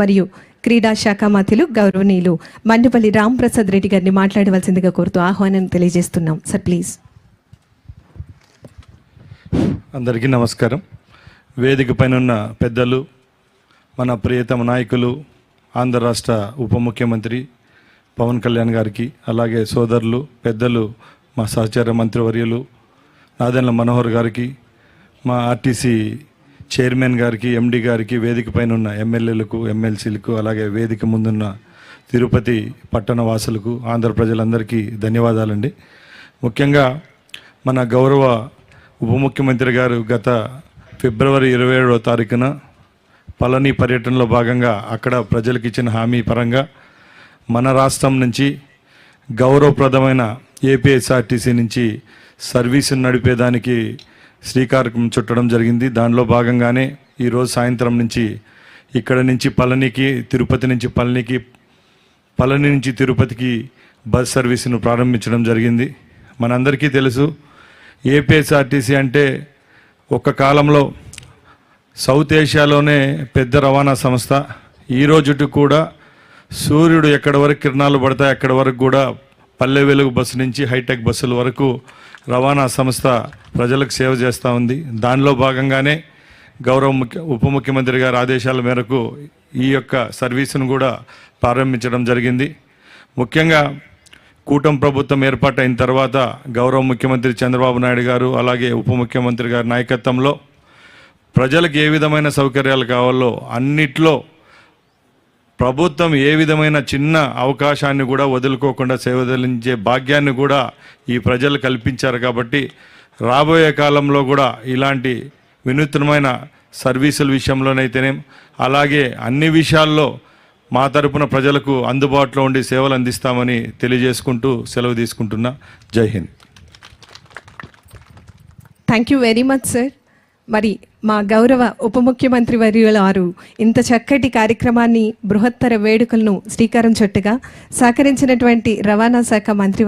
మరియు క్రీడా శాఖ మంత్రులు గౌరవనీయులు మండిపల్లి రాంప్రసాద్ రెడ్డి గారిని మాట్లాడవలసిందిగా కోరుతూ ఆహ్వానం తెలియజేస్తున్నాం. Sir please. అందరికీ నమస్కారం. వేదిక పైన ఉన్న పెద్దలు మన ప్రియతమ నాయకులు ఆంధ్ర రాష్ట్ర ఉప ముఖ్యమంత్రి పవన్ కళ్యాణ్ గారికి అలాగే సోదరులు పెద్దలు మా సహచార మంత్రివర్యులు నాదెండ్ల మనోహర్ గారికి మా ఆర్టీసీ చైర్మన్ గారికి ఎండి గారికి వేదిక పైన ఉన్న ఎమ్మెల్యేలకు ఎమ్మెల్సీలకు అలాగే వేదిక ముందున్న తిరుపతి పట్టణ వాసులకు ఆంధ్ర ప్రజలందరికీ ధన్యవాదాలండి. ముఖ్యంగా మన గౌరవ ఉప ముఖ్యమంత్రి గారు గత ఫిబ్రవరి ఇరవై ఏడవ తారీఖున పళని పర్యటనలో భాగంగా అక్కడ ప్రజలకు ఇచ్చిన హామీ పరంగా మన రాష్ట్రం నుంచి గౌరవప్రదమైన ఏపీఎస్ఆర్టీసీ నుంచి సర్వీసును నడిపేదానికి శ్రీకారం చుట్టడం జరిగింది. దానిలో భాగంగానే ఈరోజు సాయంత్రం నుంచి ఇక్కడ నుంచి పళనికి తిరుపతి నుంచి పళనికి పళని నుంచి తిరుపతికి బస్ సర్వీసును ప్రారంభించడం జరిగింది. మనందరికీ తెలుసు ఏపీఎస్ఆర్టీసీ అంటే ఒక కాలంలో సౌత్ ఏషియాలోనే పెద్ద రవాణా సంస్థ. ఈ కూడా సూర్యుడు ఎక్కడి వరకు కిరణాలు పడతాయి అక్కడి వరకు కూడా పల్లె వెలుగు బస్సు నుంచి హైటెక్ బస్సుల వరకు రవాణా సంస్థ ప్రజలకు సేవ చేస్తూ ఉంది. దానిలో భాగంగానే గౌరవ ముఖ్య ఉప ముఖ్యమంత్రి గారి ఆదేశాల మేరకు ఈ యొక్క సర్వీసును కూడా ప్రారంభించడం జరిగింది. ముఖ్యంగా కూటమి ప్రభుత్వం ఏర్పాటైన తర్వాత గౌరవ ముఖ్యమంత్రి చంద్రబాబు నాయుడు గారు అలాగే ఉప ముఖ్యమంత్రి గారి నాయకత్వంలో ప్రజలకు ఏ విధమైన సౌకర్యాలు కావాలో అన్నిట్లో ప్రభుత్వం ఏ విధమైన చిన్న అవకాశాన్ని కూడా వదులుకోకుండా సేవదలించే భాగ్యాన్ని కూడా ఈ ప్రజలు కల్పించారు కాబట్టి రాబోయే కాలంలో కూడా ఇలాంటి వినూత్నమైన సర్వీసుల విషయంలోనైతేనే అలాగే అన్ని విషయాల్లో మా తరపున ప్రజలకు అందుబాటులో ఉండి సేవలు అందిస్తామని తెలియజేసుకుంటూ సెలవు తీసుకుంటున్నా. Jai Hind. Thank you very much sir మరి మా గౌరవ ఉప ముఖ్యమంత్రి వర్యులారు ఇంత చక్కటి కార్యక్రమాన్ని బృహత్తర వేడుకలను శ్రీకారం చుట్టగా సహకరించినటువంటి రవాణా శాఖ మంత్రి